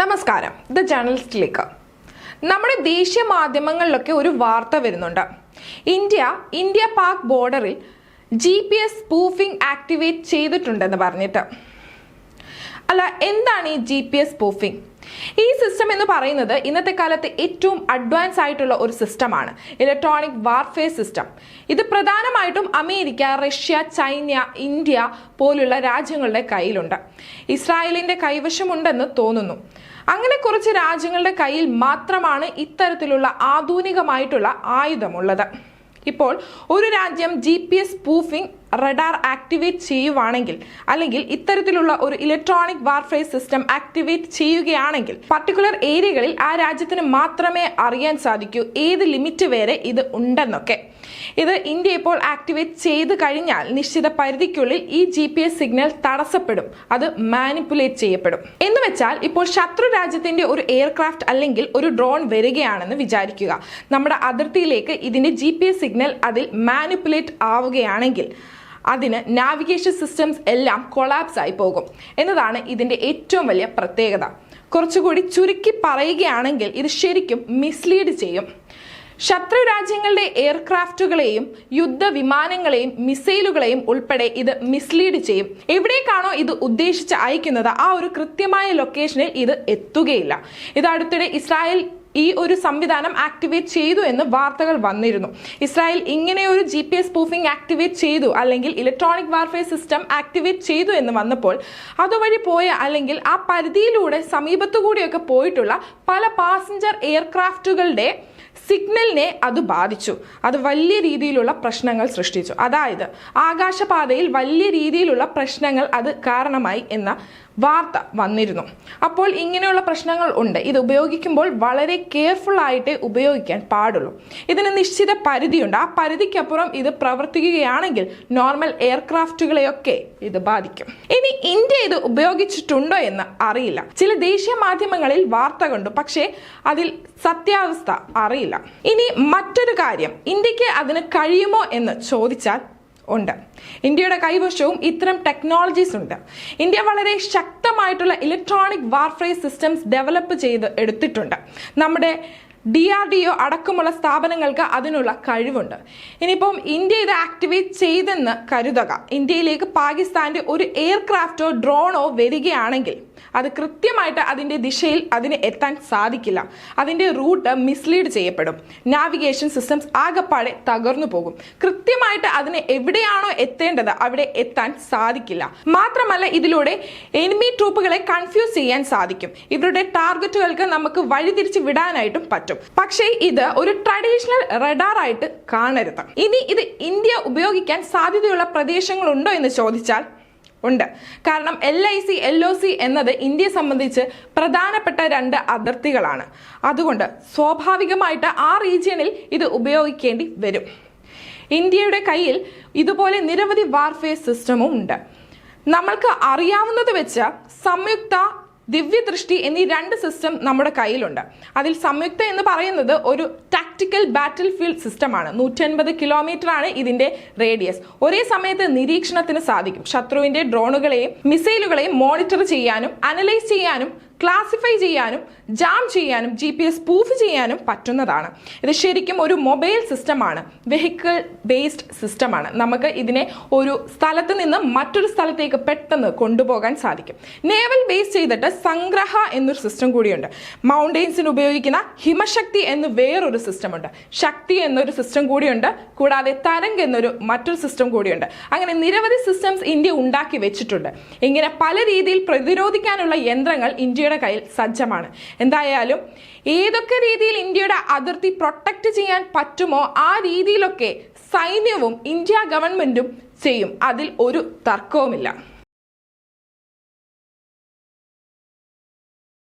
നമസ്കാരം. ദ ജേർണലിസ്റ്റിലേക്ക് നമ്മുടെ ദേശീയ മാധ്യമങ്ങളിലൊക്കെ ഒരു വാർത്ത വരുന്നുണ്ട്. ഇന്ത്യ ഇന്ത്യ പാക് ബോർഡറിൽ G P S spoofing activate ചെയ്തിട്ടുണ്ടെന്ന് പറഞ്ഞിട്ട്. അല്ല എന്താണ് ഈ ജി പി എസ് സ്പൂഫിംഗ്? ഈ സിസ്റ്റം എന്ന് പറയുന്നത് ഇന്നത്തെ കാലത്ത് ഏറ്റവും അഡ്വാൻസ് ആയിട്ടുള്ള ഒരു സിസ്റ്റമാണ് ഇലക്ട്രോണിക് വാർഫെയർ സിസ്റ്റം ഇത് പ്രധാനമായിട്ടും അമേരിക്ക റഷ്യ ചൈന ഇന്ത്യ പോലുള്ള രാജ്യങ്ങളുടെ കയ്യിലുണ്ട്. ഇസ്രായേലിന്റെ കൈവശമുണ്ടെന്ന് തോന്നുന്നു. അങ്ങനെ കുറച്ച് രാജ്യങ്ങളുടെ കയ്യിൽ മാത്രമാണ് ഇത്തരത്തിലുള്ള ആധുനികമായിട്ടുള്ള ആയുധമുള്ളത്. ഇപ്പോൾ ഒരു രാജ്യം G P S spoofing radar activate ചെയ്യുവാണെങ്കിൽ അല്ലെങ്കിൽ ഇത്തരത്തിലുള്ള ഒരു ഇലക്ട്രോണിക് വാർഫെയർ സിസ്റ്റം ആക്ടിവേറ്റ് ചെയ്യുകയാണെങ്കിൽ പർട്ടിക്കുലർ ഏരിയകളിൽ ആ രാജ്യത്തിന് മാത്രമേ അറിയാൻ സാധിക്കൂ ഏത് ലിമിറ്റ് വരെ ഇത് ഉണ്ടെന്നൊക്കെ. ഇത് ഇന്ത്യ ഇപ്പോൾ ആക്ടിവേറ്റ് ചെയ്ത് കഴിഞ്ഞാൽ നിശ്ചിത പരിധിക്കുള്ളിൽ ഈ ജി പി എസ് സിഗ്നൽ തടസ്സപ്പെടും അത് മാനിപ്പുലേറ്റ് ചെയ്യപ്പെടും. എന്ന് വെച്ചാൽ ഇപ്പോൾ ശത്രു രാജ്യത്തിന്റെ ഒരു എയർക്രാഫ്റ്റ് അല്ലെങ്കിൽ ഒരു ഡ്രോൺ വരികയാണെന്ന് വിചാരിക്കുക. നമ്മുടെ അതിർത്തിയിലേക്ക് ഇതിന്റെ ജി സിഗ്നൽ അതിൽ മാനിപ്പുലേറ്റ് ആവുകയാണെങ്കിൽ അതിന് നാവിഗേഷൻ സിസ്റ്റംസ് എല്ലാം കൊളാപ്സ് ആയി പോകും. എന്നതാണ് ഇതിന്റെ ഏറ്റവും വലിയ പ്രത്യേകത. കുറച്ചുകൂടി ചുരുക്കി പറയുകയാണെങ്കിൽ ഇത് ശരിക്കും മിസ്ലീഡ് ചെയ്യും. ശത്രു രാജ്യങ്ങളുടെ എയർക്രാഫ്റ്റുകളെയും യുദ്ധവിമാനങ്ങളെയും മിസൈലുകളെയും ഉൾപ്പെടെ ഇത് മിസ്ലീഡ് ചെയ്യും. എവിടേക്കാണോ ഇത് ഉദ്ദേശിച്ച് അയക്കുന്നത് ആ ഒരു കൃത്യമായ ലൊക്കേഷനിൽ ഇത് എത്തുകയില്ല. ഇത് അടുത്തിടെ ഇസ്രായേൽ ഈ ഒരു സംവിധാനം ആക്ടിവേറ്റ് ചെയ്തു എന്ന് വാർത്തകൾ വന്നിരുന്നു. ഇസ്രായേൽ ഇങ്ങനെ ഒരു G P S proofing activate ചെയ്തു അല്ലെങ്കിൽ ഇലക്ട്രോണിക് വാർഫെയർ സിസ്റ്റം ആക്ടിവേറ്റ് ചെയ്തു എന്ന് വന്നപ്പോൾ അതുവഴി പോയ അല്ലെങ്കിൽ ആ പരിധിയിലൂടെ സമീപത്തുകൂടിയൊക്കെ പോയിട്ടുള്ള പല പാസഞ്ചർ എയർക്രാഫ്റ്റുകളുടെ സിഗ്നലിനെ അത് ബാധിച്ചു. അത് വലിയ രീതിയിലുള്ള പ്രശ്നങ്ങൾ സൃഷ്ടിച്ചു. അതായത് ആകാശപാതയിൽ വലിയ രീതിയിലുള്ള പ്രശ്നങ്ങൾ അത് കാരണമായി എന്ന വാർത്ത വന്നിരുന്നു. അപ്പോൾ ഇങ്ങനെയുള്ള പ്രശ്നങ്ങൾ ഉണ്ട്. ഇത് ഉപയോഗിക്കുമ്പോൾ വളരെ കെയർഫുൾ ആയിട്ട് ഉപയോഗിക്കാൻ പാടുള്ളൂ. ഇതിന് നിശ്ചിത പരിധിയുണ്ട്. ആ പരിധിക്കപ്പുറം ഇത് പ്രവർത്തിക്കുകയാണെങ്കിൽ നോർമൽ എയർക്രാഫ്റ്റുകളെയൊക്കെ ഇത് ബാധിക്കും. ഇനി ഇന്ത്യ ഇത് ഉപയോഗിച്ചിട്ടുണ്ടോ എന്ന് അറിയില്ല. ചില ദേശീയ മാധ്യമങ്ങളിൽ വാർത്ത കണ്ടു. പക്ഷേ അതിൽ സത്യാവസ്ഥ അറിയില്ല. ഇനി മറ്റൊരു കാര്യം. ഇന്ത്യയ്ക്ക് അതിന് കഴിയുമോ എന്ന് ചോദിച്ചാൽ ഉണ്ട്. ഇന്ത്യയുടെ കൈവശവും ഇത്തരം ടെക്നോളജീസ് ഉണ്ട്. ഇന്ത്യ വളരെ ശക്തമായിട്ടുള്ള ഇലക്ട്രോണിക് വാർഫെയർ സിസ്റ്റംസ് ഡെവലപ്പ് ചെയ്ത് എടുത്തിട്ടുണ്ട്. നമ്മുടെ ഡി ആർ ഡി ഒ അടക്കമുള്ള സ്ഥാപനങ്ങൾക്ക് അതിനുള്ള കഴിവുണ്ട്. ഇനിയിപ്പം ഇന്ത്യ ഇത് ആക്ടിവേറ്റ് ചെയ്തെന്ന് കരുതുക. ഇന്ത്യയിലേക്ക് പാകിസ്ഥാന്റെ ഒരു എയർക്രാഫ്റ്റോ ഡ്രോണോ വരികയാണെങ്കിൽ അത് കൃത്യമായിട്ട് അതിന്റെ ദിശയിൽ അതിന് എത്താൻ സാധിക്കില്ല. അതിന്റെ റൂട്ട് മിസ്ലീഡ് ചെയ്യപ്പെടും. നാവിഗേഷൻ സിസ്റ്റംസ് ആകപ്പാടെ തകർന്നു പോകും. കൃത്യമായിട്ട് അതിന് എവിടെയാണോ എത്തേണ്ടത് അവിടെ എത്താൻ സാധിക്കില്ല. മാത്രമല്ല ഇതിലൂടെ എനിമി ട്രൂപ്പുകളെ കൺഫ്യൂസ് ചെയ്യാൻ സാധിക്കും. ഇവരുടെ ടാർഗറ്റുകൾക്ക് നമുക്ക് വഴിതിരിച്ച് വിടാനായിട്ടും പറ്റും. പക്ഷേ ഇത് ഒരു ട്രഡീഷണൽ റഡാർ ആയിട്ട് കാണരുത്. ഇനി ഇത് ഇന്ത്യ ഉപയോഗിക്കാൻ സാധ്യതയുള്ള പ്രദേശങ്ങളുണ്ടോ എന്ന് ചോദിച്ചാൽ ഉണ്ട്. കാരണം L I C L O C എന്നത് ഇന്ത്യയെ സംബന്ധിച്ച് പ്രധാനപ്പെട്ട രണ്ട് അതിർത്തികളാണ്. അതുകൊണ്ട് സ്വാഭാവികമായിട്ട് ആ റീജിയണിൽ ഇത് ഉപയോഗിക്കേണ്ടി വരും. ഇന്ത്യയുടെ കയ്യിൽ ഇതുപോലെ നിരവധി വാർഫെയർ സിസ്റ്റമും ഉണ്ട്. നമ്മൾക്ക് അറിയാവുന്നത് വെച്ച് സംയുക്ത ദിവ്യദൃഷ്ടി എന്നീ രണ്ട് സിസ്റ്റം നമ്മുടെ കയ്യിലുണ്ട്. അതിൽ സംയുക്ത എന്ന് പറയുന്നത് ഒരു ടാക്ടിക്കൽ ബാറ്റിൽ ഫീൽഡ് സിസ്റ്റമാണ് നൂറ്റൻപത് കിലോമീറ്റർ ആണ് ഇതിന്റെ റേഡിയസ് ഒരേ സമയത്ത് നിരീക്ഷണത്തിന് സാധിക്കും. ശത്രുവിന്റെ ഡ്രോണുകളെയും മിസൈലുകളെയും മോണിറ്റർ ചെയ്യാനും അനലൈസ് ചെയ്യാനും ക്ലാസിഫൈ ചെയ്യാനും ജാം ചെയ്യാനും ജി പി എസ് പ്രൂഫ് ചെയ്യാനും പറ്റുന്നതാണ്. ഇത് ശരിക്കും ഒരു മൊബൈൽ സിസ്റ്റമാണ് വെഹിക്കിൾ ബേസ്ഡ് സിസ്റ്റമാണ് നമുക്ക് ഇതിനെ ഒരു സ്ഥലത്ത് നിന്ന് മറ്റൊരു സ്ഥലത്തേക്ക് പെട്ടെന്ന് കൊണ്ടുപോകാൻ സാധിക്കും. നേവൽ ബേസ് ചെയ്തിട്ട് സംഗ്രഹ എന്നൊരു സിസ്റ്റം കൂടിയുണ്ട്. മൗണ്ടെയ്ൻസിന് ഉപയോഗിക്കുന്ന ഹിമശക്തി എന്ന് വേറൊരു സിസ്റ്റമുണ്ട് ശക്തി എന്നൊരു സിസ്റ്റം കൂടിയുണ്ട്. കൂടാതെ തരംഗ് എന്നൊരു മറ്റൊരു സിസ്റ്റം കൂടിയുണ്ട്. അങ്ങനെ നിരവധി സിസ്റ്റംസ് ഇന്ത്യ ഉണ്ടാക്കി വെച്ചിട്ടുണ്ട്. ഇങ്ങനെ പല രീതിയിൽ പ്രതിരോധിക്കാനുള്ള യന്ത്രങ്ങൾ ഇന്ത്യയുടെ കയ്യിൽ സജ്ജമാണ്. എന്തായാലും ഏതൊക്കെ രീതിയിൽ ഇന്ത്യയുടെ അതിർത്തി പ്രൊട്ടക്റ്റ് ചെയ്യാൻ പറ്റുമോ ആ രീതിയിലൊക്കെ സൈന്യവും ഇന്ത്യ ഗവൺമെന്റും ചെയ്യും. അതിൽ ഒരു തർക്കവുമില്ല.